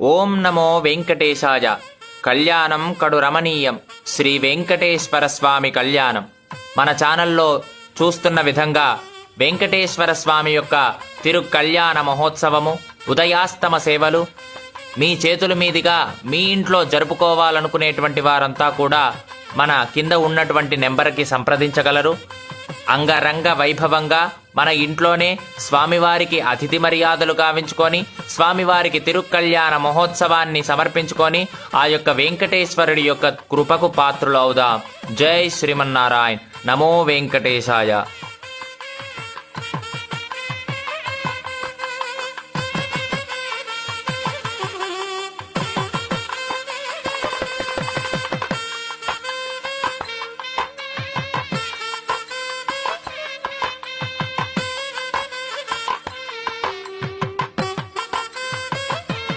ఓం నమో వెంకటేశాయ. కళ్యాణం కడు రమణీయం. శ్రీ వెంకటేశ్వర స్వామి కళ్యాణం. మన ఛానల్లో చూస్తున్న విధంగా వెంకటేశ్వర స్వామి యొక్క తిరు కళ్యాణ మహోత్సవము ఉదయాస్తమ సేవలు మీ చేతుల మీదుగా మీ ఇంట్లో జరుపుకోవాలనుకునేటువంటి వారంతా కూడా మన కింద ఉన్నటువంటి నెంబర్కి సంప్రదించగలరు. అంగరంగ వైభవంగా మన ఇంట్లోనే స్వామివారికి అతిథి మర్యాదలు గావించుకొని స్వామివారికి తిరుకళ్యాణ మహోత్సవాన్ని సమర్పించుకొని ఆ యొక్క వెంకటేశ్వరుడి యొక్క కృపకు పాత్రులవుదాం. జై శ్రీమన్నారాయణ. నమో వెంకటేశాయ.